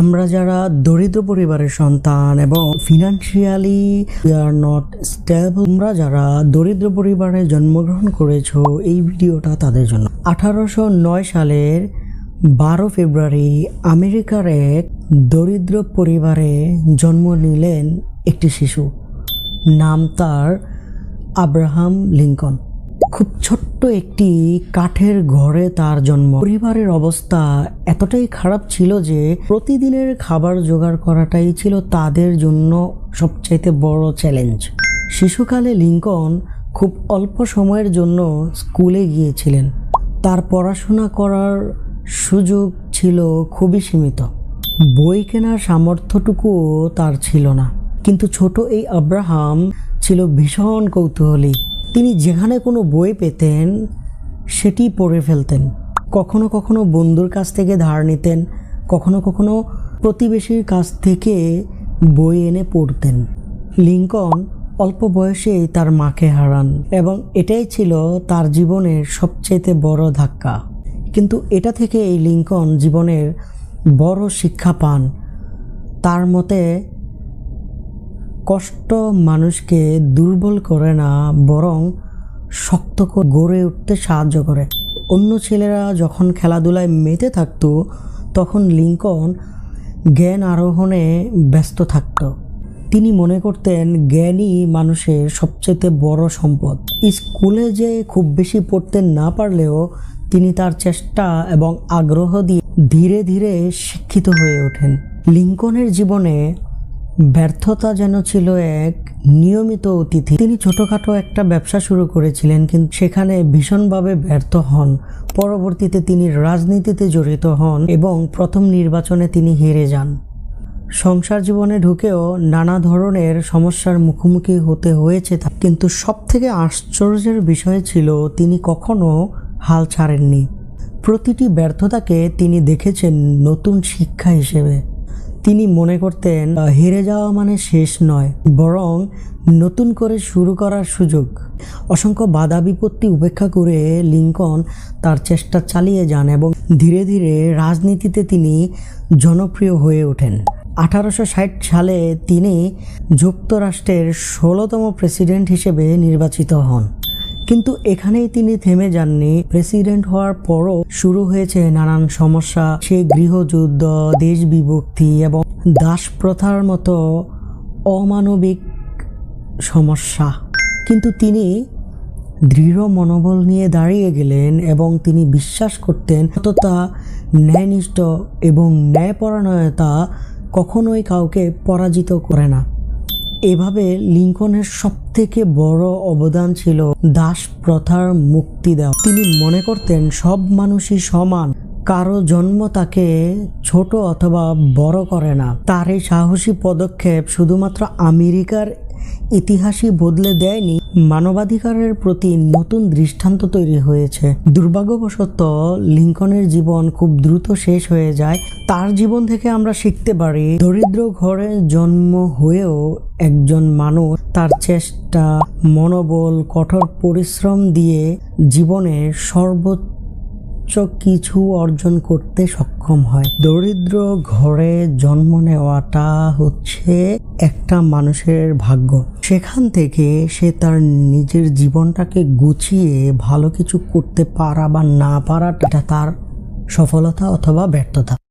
আমরা যারা দরিদ্র পরিবারের সন্তান এবং ফিনান্সিয়ালি আর নট স্টেবল তোমরা যারা দরিদ্র পরিবারে জন্মগ্রহণ করেছ, এই ভিডিওটা তাদের জন্য। আঠারোশো নয় সালের বারো ফেব্রুয়ারি আমেরিকার এক দরিদ্র পরিবারে জন্ম নিলেন একটি শিশু। নাম তার আব্রাহাম লিঙ্কন। খুব ছোট্ট একটি কাঠের ঘরে তার জন্ম। পরিবারের অবস্থা এতটাই খারাপ ছিল যে প্রতিদিনের খাবার জোগাড় করাটাই ছিল তাদের জন্য সবচাইতে বড় চ্যালেঞ্জ শিশুকালে লিঙ্কন খুব অল্প সময়ের জন্য স্কুলে গিয়েছিলেন। তার পড়াশোনা করার সুযোগ ছিল খুবই সীমিত। বই কেনার সামর্থ্যটুকুও তার ছিল না। কিন্তু ছোট এই আব্রাহাম ছিল ভীষণ কৌতূহলী। তিনি যেখানে কোনো বই পেতেন, সেটি পড়ে ফেলতেন। কখনো কখনো বন্ধুর কাছ থেকে ধার নিতেন, কখনো কখনো প্রতিবেশীর কাছ থেকে বই এনে পড়তেন। লিঙ্কন অল্প বয়সেই তার মাকে হারান এবং এটাই ছিল তার জীবনের সবচেয়ে বড় ধাক্কা। কিন্তু এটা থেকে এই লিঙ্কন জীবনের বড় শিক্ষা পান। তার মতে কষ্ট মানুষকে দুর্বল করে না, বরং শক্ত করে গড়ে উঠতে সাহায্য করে। অন্য ছেলেরা যখন খেলাধুলায় মেতে থাকতো, তখন লিঙ্কন জ্ঞান আরোহণে ব্যস্ত থাকত। তিনি মনে করতেন জ্ঞানই মানুষের সবচেয়ে বড় সম্পদ। স্কুলে যে খুব বেশি পড়তে না পারলেও তিনি তার চেষ্টা এবং আগ্রহ দিয়ে ধীরে ধীরে শিক্ষিত হয়ে ওঠেন। লিঙ্কনের জীবনে ব্যর্থতা যেন ছিল এক নিয়মিত অতিথি। তিনি ছোটখাটো একটা ব্যবসা শুরু করেছিলেন, কিন্তু সেখানে ভীষণভাবে ব্যর্থ হন। পরবর্তীতে তিনি রাজনীতিতে জড়িত হন এবং প্রথম নির্বাচনে তিনি হেরে যান। সংসার জীবনে ঢুকেও নানা ধরনের সমস্যার মুখোমুখি হতে হয়েছে। কিন্তু সব থেকে আশ্চর্যের বিষয় ছিল তিনি কখনো হাল ছাড়েননি। প্রতিটি ব্যর্থতাকে তিনি দেখেছেন নতুন শিক্ষা হিসেবে। তিনি মনে করতেন হেরে যাওয়া মানে শেষ নয়, বরং নতুন করে শুরু করার সুযোগ। অসংখ্য বাধা বিপত্তি উপেক্ষা করে লিঙ্কন তার চেষ্টা চালিয়ে যান এবং ধীরে ধীরে রাজনীতিতে তিনি জনপ্রিয় হয়ে ওঠেন। আঠারোশো ষাট সালে তিনি যুক্তরাষ্ট্রের ষোলোতম প্রেসিডেন্ট হিসেবে নির্বাচিত হন। কিন্তু এখানেই তিনি থেমে যাননি। প্রেসিডেন্ট হওয়ার পরও শুরু হয়েছে নানান সমস্যা। সেই গৃহযুদ্ধ, দেশ বিভক্তি এবং দাস প্রথার মতো অমানবিক সমস্যা। কিন্তু তিনি দৃঢ় মনোবল নিয়ে দাঁড়িয়ে গেলেন এবং তিনি বিশ্বাস করতেন সততা, ন্যায়নিষ্ঠ এবং ন্যায়পরায়ণতা কখনোই কাউকে পরাজিত করে না। এভাবে লিঙ্কনের সবথেকে বড় অবদান ছিল দাস প্রথার মুক্তি দেওয়া। তিনি মনে করতেন সব মানুষই সমান, কারও জন্ম তাকে ছোট অথবা বড় করে না। তার এই সাহসী পদক্ষেপ শুধুমাত্র আমেরিকার ইতিহাসই বদলে দেয়নি, মানবাধিকারের প্রতি নতুন দৃষ্টান্ত তৈরি হয়েছে। দুর্ভাগ্যবশত, লিঙ্কনের জীবন খুব দ্রুত শেষ হয়ে যায়। তার জীবন থেকে আমরা শিখতে পারি, দরিদ্র ঘরে জন্ম হয়েও একজন মানুষ তার চেষ্টা, মনোবল, কঠোর পরিশ্রম দিয়ে জীবনের সর্বোচ্চ উচ্চ কিছু অর্জন করতে সক্ষম হয়। দরিদ্র ঘরে জন্ম নেওয়াটা হচ্ছে একটা মানুষের ভাগ্য। সেখান থেকে সে তার নিজের জীবনটাকে গুছিয়ে ভালো কিছু করতে পারা বা না পারাটা তার সফলতা অথবা ব্যর্থতা।